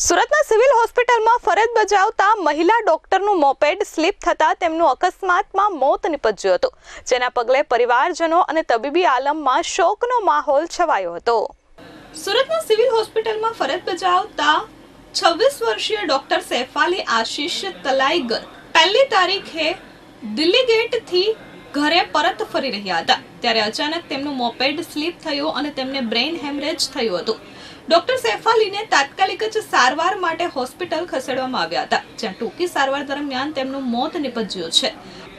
સુરતના સિવિલ હોસ્પિટલમાં ફરજ બજાવતા મહિલા ડોક્ટરનું મોપેડ સ્લીપ થતાં તેમનું અકસ્માતમાં મોત નિપજ્યું હતું, જેના પગલે પરિવારજનો અને તબીબી આલમમાં શોકનો માહોલ છવાયો હતો. સુરતના સિવિલ હોસ્પિટલમાં ફરજ બજાવતા છવ્વીસ વર્ષીય ડોક્ટર સૈફાલી આશીષ તલાઈગર, પહેલી તારીખે દિલ્હી ગેટથી ઘરે પરત ફરી રહ્યા હતા. ત્યારે અચાનક તેમનું મોપેડ સ્લીપ થયું અને તેમને બ્રેઇન હેમરેજ થયું હતું. ડોક્ટર સૈફાલીને તાત્કાલિક જ સારવાર માટે હોસ્પિટલ ખસેડવામાં આવ્યા હતા, જ્યાં ટૂંકી સારવાર દરમિયાન તેમનું મોત નિપજ્યું છે.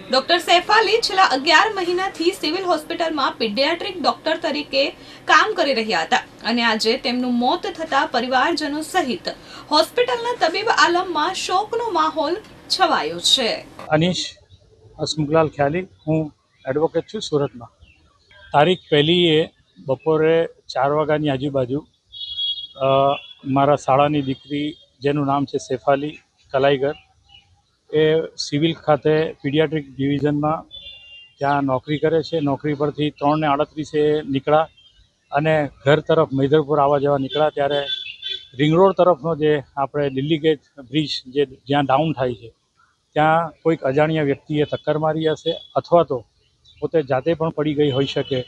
ડોક્ટર સૈફાલી છેલ્લા અગિયાર મહિનાથી સિવિલ હોસ્પિટલમાં પીડિયાટ્રિક ડોક્ટર તરીકે કામ કરી રહ્યા હતા અને આજે તેમનું મોત થતા પરિવારજનો સહિત હોસ્પિટલના તબીબ આલમમાં શોકનો માહોલ છવાયો છે. અનીશ હસમુખલાલ ખ્યાલી, હું એડવોકેટ છું સુરતમાં. તારીખ પહેલીએ બપોરે ચાર વાગ્યાની આજુબાજુ મારા શાળાની દીકરી, જેનું નામ છે શેફાલી કલાઈગર, એ સિવિલ ખાતે પીડિયાટ્રિક ડિવિઝનમાં ત્યાં નોકરી કરે છે. નોકરી પરથી ત્રણને આડત્રીસે નીકળ્યા અને ઘર તરફ મૈદરપુર આવવા જવા નીકળ્યા. ત્યારે રિંગ રોડ તરફનો જે આપણે દિલ્હી ગેટ બ્રિજ જે જ્યાં ડાઉન થાય છે ત્યાં કોઈક અજાણ્યા વ્યક્તિએ ટક્કર મારી હશે અથવા તો પોતે જાતે પણ પડી ગઈ હોઈ શકે.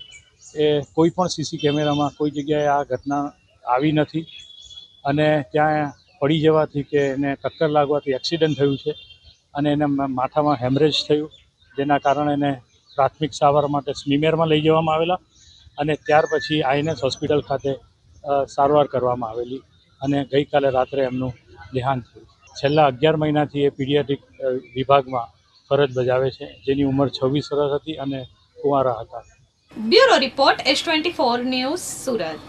એ કોઈ પણ સીસી કેમેરામાં કોઈ જગ્યાએ આ ઘટના આવી નથી અને ત્યાં પડી જવાથી કે એને ટક્કર લાગવાથી એક્સિડન્ટ થયું છે અને એને માથામાં હેમરેજ થયું, જેના કારણે એને પ્રાથમિક સારવાર માટે સ્મીમેરમાં લઈ જવામાં આવેલા અને ત્યાર પછી આઈએનએસ હોસ્પિટલ ખાતે સારવાર કરવામાં આવેલી અને ગઈકાલે રાત્રે એમનું દેહાંત થયું. છેલ્લા અગિયાર મહિનાથી એ પીડિયાટ્રિક વિભાગમાં ફરજ બજાવે છે. જેની ઉંમર છવ્વીસ વર્ષ હતી અને કુંવારા હતા. Bureau report S twenty four news Surat.